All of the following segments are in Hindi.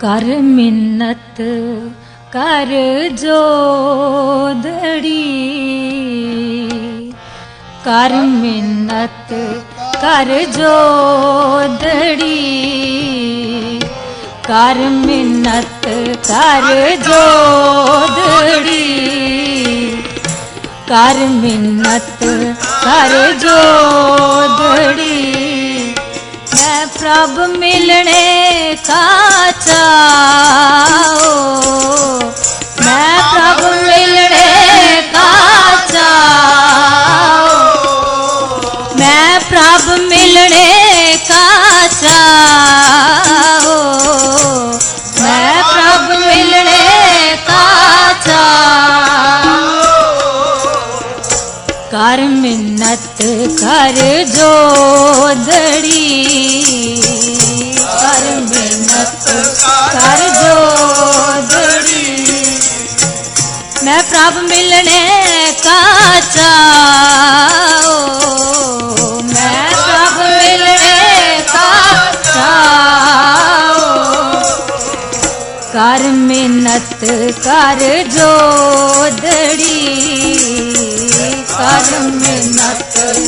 कर मिन्नत, कर जोदड़ी। कर मिन्नत, कर जोदड़ी। कर मिन्नत, कर जोदड़ी। कर मिन्नत, कर जोदड़ी। मैं प्रभ मिलने का चाओ मैं प्रभ मिलने का चाओ मैं प्रभ मिलने का चाओ मैं प्रभ मिलने का चाओ कर मिन्नत कर जो जोदड़ी ਪ੍ਰਭ ਮਿਲਣੇ ਕਾ ਚਾਓ ਮੈਂ ਪ੍ਰਭ ਮਿਲਣੇ ਕਾ ਚਾਓ ਕਰ ਮਿਹਨਤ, ਕਰ ਜੋਦੜੀ। ਕਰ ਮਿਹਨਤ।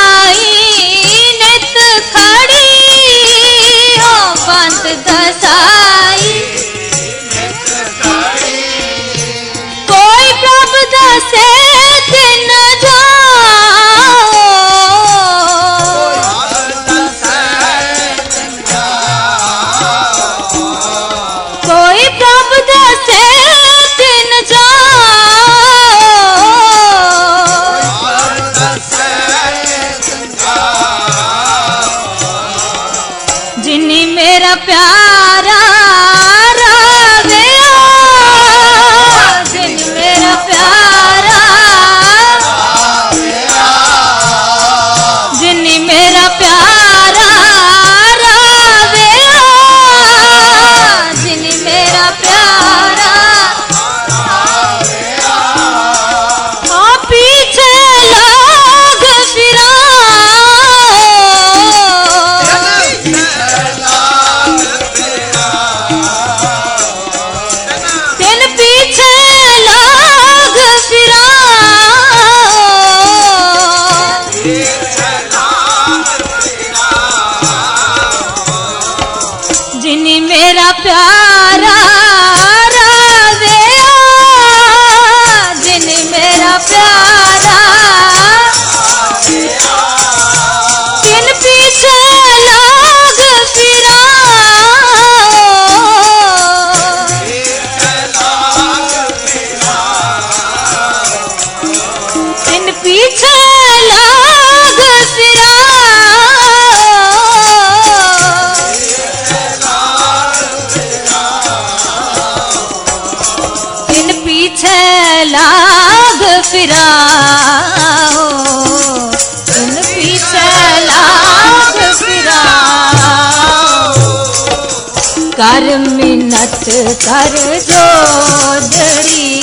ਕਰ ਮਿਨਤ ਕਰ ਜੋਦੜੀ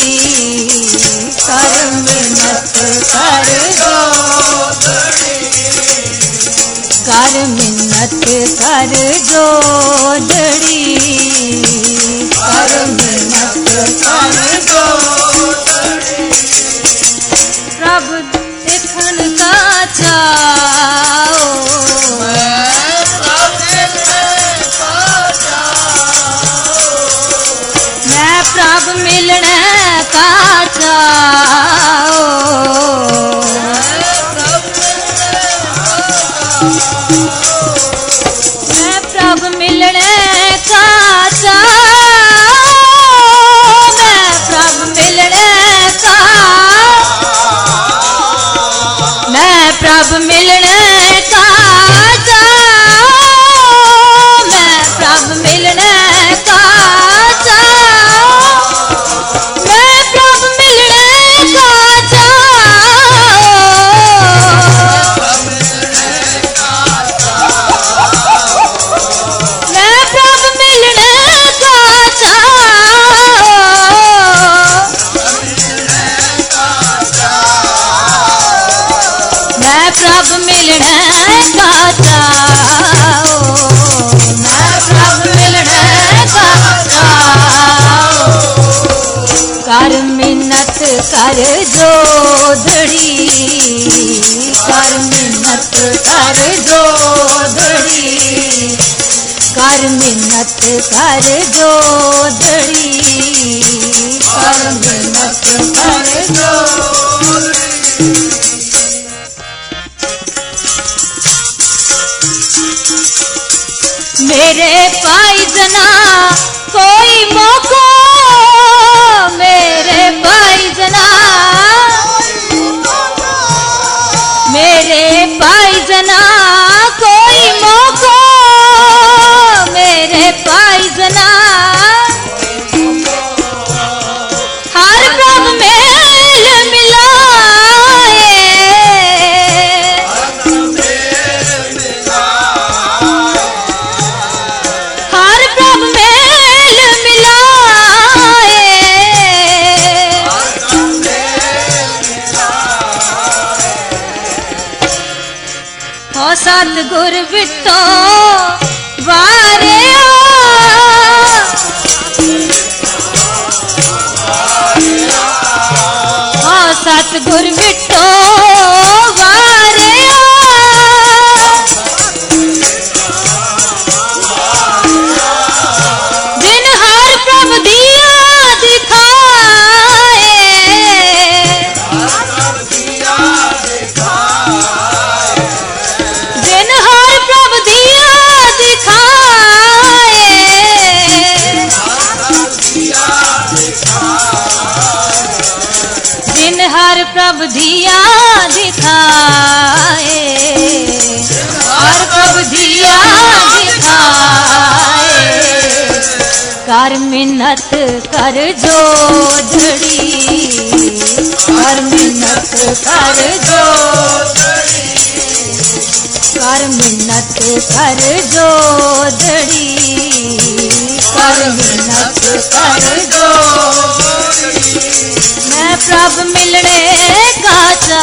ਕਰ ਮਿਨਤ ਕਰ ਜੋਦੜੀ ਕਰ ਮਿਨਤ ਕਰ ਜੋਦੜੀ ਕਰ ਮਿਨਤ ਕਰ ਜੋਦੜੀ ਰੱਬ ਦੇਖਣ ਕਾ ਚਾ कर जोधड़ी कर मिन्नत, कर जोधड़ी कर मिन्नत, कर जोधड़ी कर मिन्नत, कर जोधड़ी मेरे भाई जना कोई मौको सतगुर बिस्तो ਮਿੰਨਤ ਕਰ ਜੋੜੜੀ ਕਰ ਮਿੰਨਤ ਕਰ ਜੋੜੜੀ ਕਰ ਮਿੰਨਤ ਕਰ ਜੋੜੜੀ ਕਰ ਮਿੰਨਤ ਕਰ ਜੋੜੜੀ ਮੈਂ ਪ੍ਰਭ ਮਿਲਣੇ ਕਾਚਾ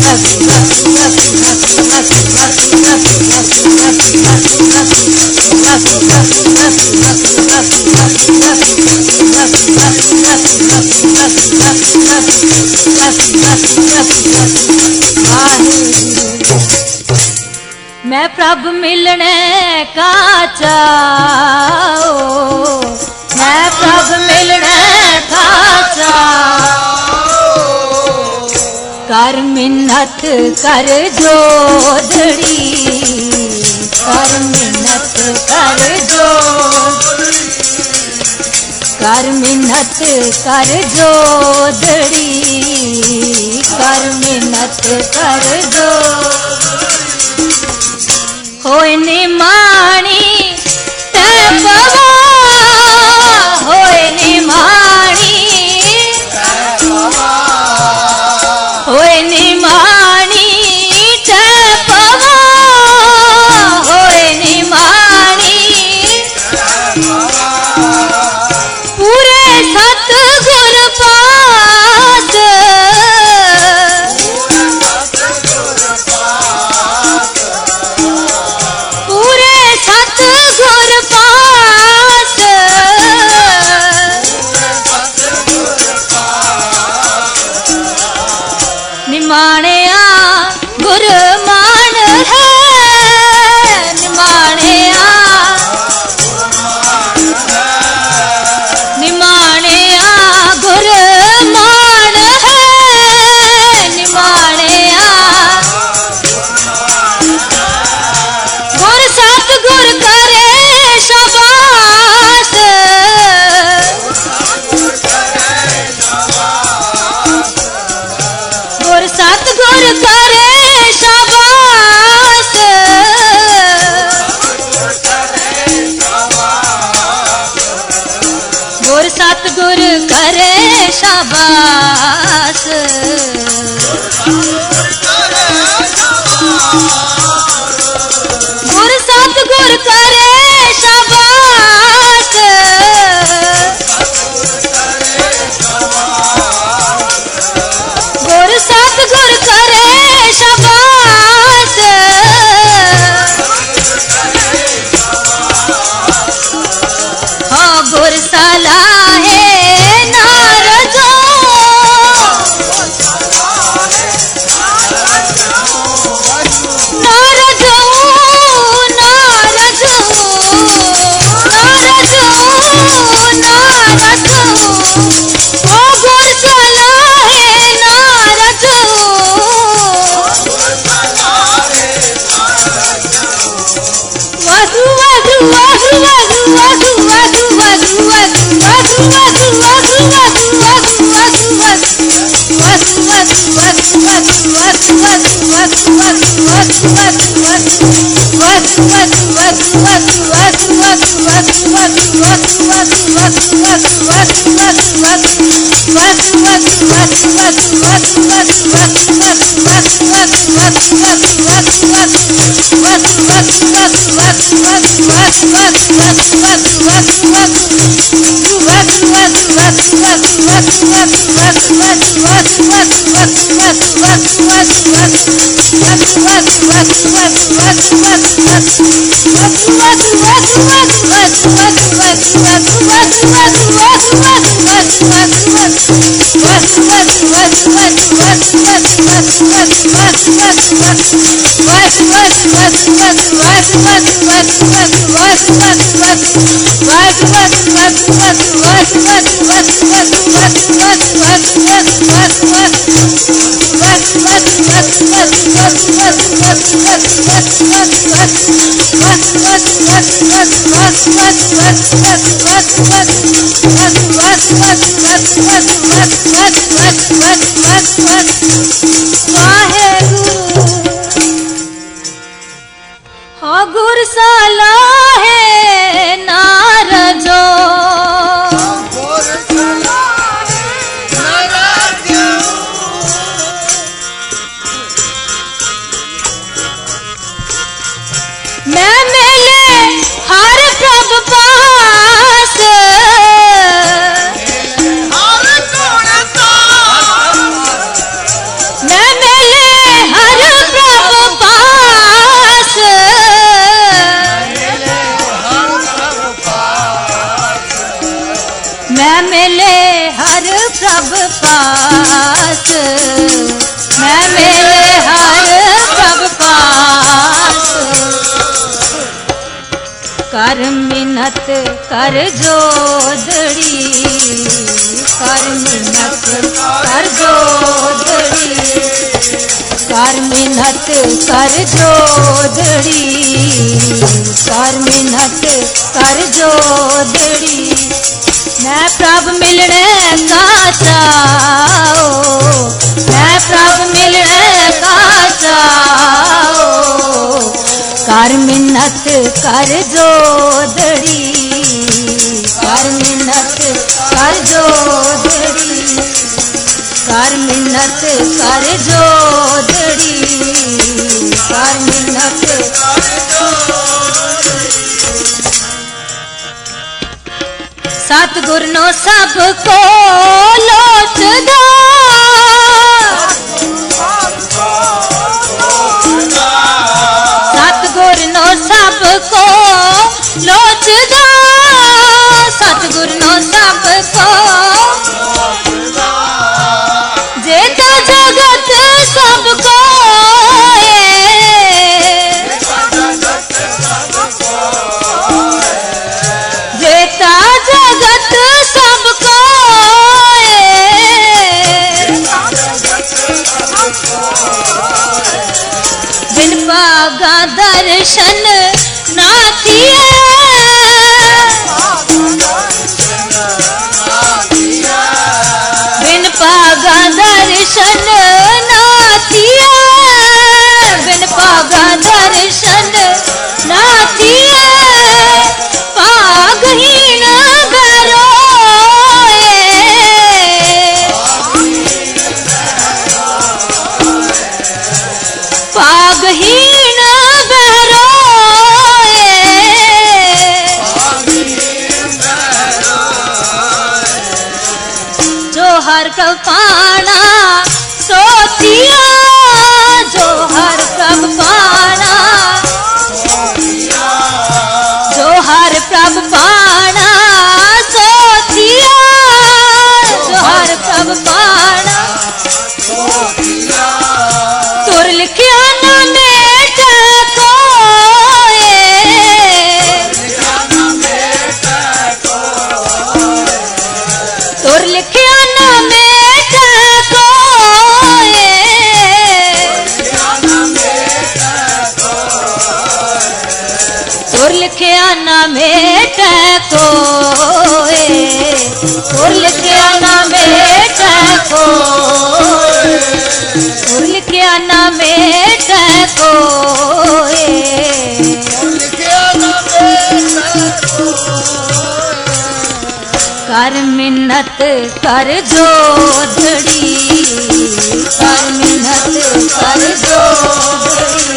मैं प्रभ मिलने का चाहो। मैं प्रभ मिलने का चाहो। कर मिन्नत, कर जोधड़ी कर मिन्नत कर जोधड़ी कर मिन्नत कर जोधड़ी कर मिन्नत कर जोधड़ी होए निमाणी ते पवा What? What? Wah प्रभ पास। मैं मिले हर प्रभ पास। कर मिन्नत, कर जोदड़ी। कर मिन्नत, कर जोदड़ी। कर मिन्नत, कर जोदड़ी। कर मिन्नत, कर जोदड़ी। ਮੈਂ ਪ੍ਰਭ ਮਿਲਣੇ ਕਾ ਮੈਂ ਪ੍ਰਭ ਮਿਲਣੇ ਕਾ ਚਾਓ ਕਰ ਮਿੰਨਤ ਕਰ ਜੋਦੜੀ ਕਰ ਮਿੰਨਤ ਕਰ ਜੋਦੜੀ ਕਰ ਮਿੰਨਤ सतगुर नो सबको लोचदा दर्शन ना காணா ਮਿਹਨਤ ਕਰ ਜੋਧੜੀ ਕਰ ਮਿਹਨਤ ਕਰ ਜੋਧੜੀ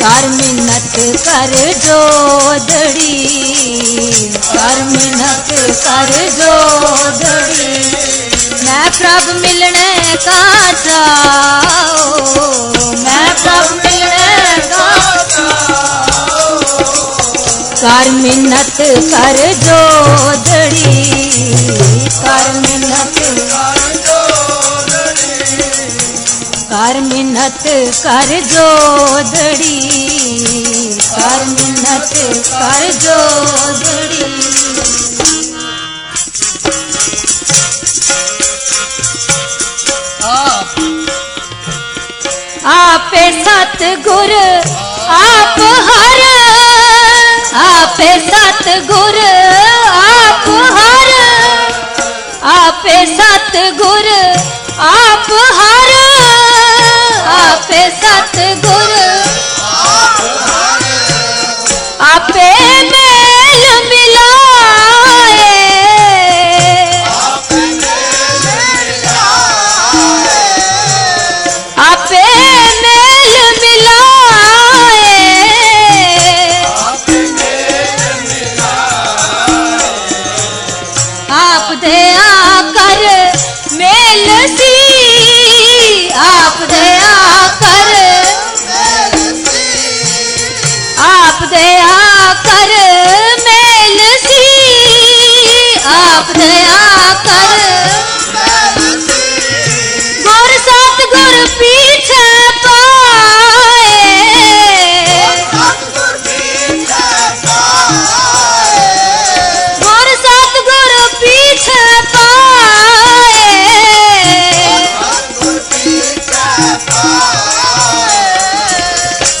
ਕਰ ਮਿਹਨਤ ਕਰ ਜੋਧੜੀ ਕਰ ਮਿਹਨਤ ਕਰ ਜੋਧੜੀ ਮੈਂ ਪ੍ਰਭ ਮਿਲਣੇ ਕਾ ਚਾਓ ਮੈਂ ਪ੍ਰਭ ਮਿਲਣੇ ਕਰ ਮਿਹਨਤ ਕਰ ਜੋਦੜੀ ਕਰ ਮਿਹਨਤ ਕਰ ਮਿਹਨਤ ਕਰ ਜੋਦੜੀ ਕਰ ਮਿਹਨਤ ਕਰ ਜੋਦੜੀ ਆਪੇ ਸਤ ਗੁਰ ਆਪ ਹਰ आपे सतगुर आप हर। आपे सतगुर आप हर।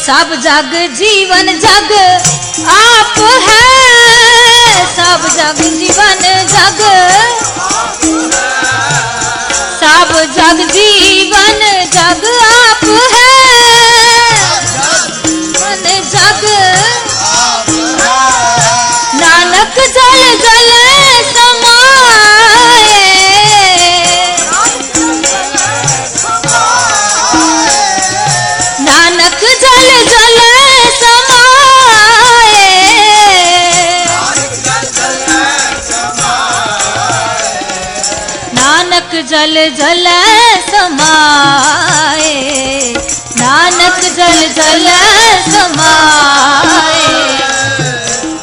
सब जग जीवन जग आप है। सब जग जीवन जग जग जीवन जग आप है। मन जग नानक जल जल नानक जल जल जल समाए नानक जल जल समाए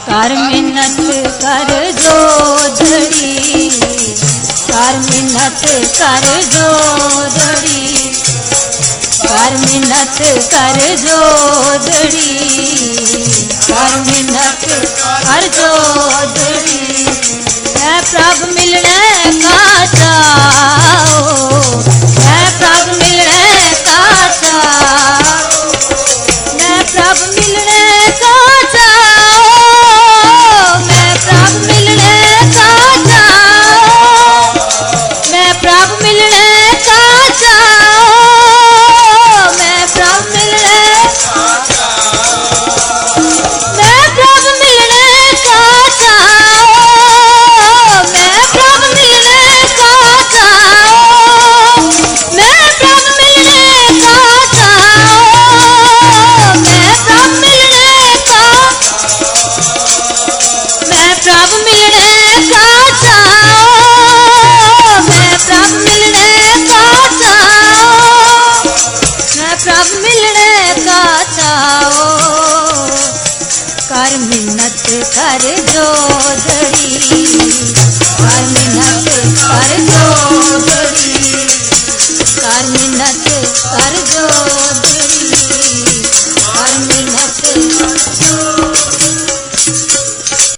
कर मिन्नत कर जोदड़ी कर मिन्नत कर जोदड़ी कर मिन्नत कर जोदड़ी कर मिन्नत कर जोदड़ी मैं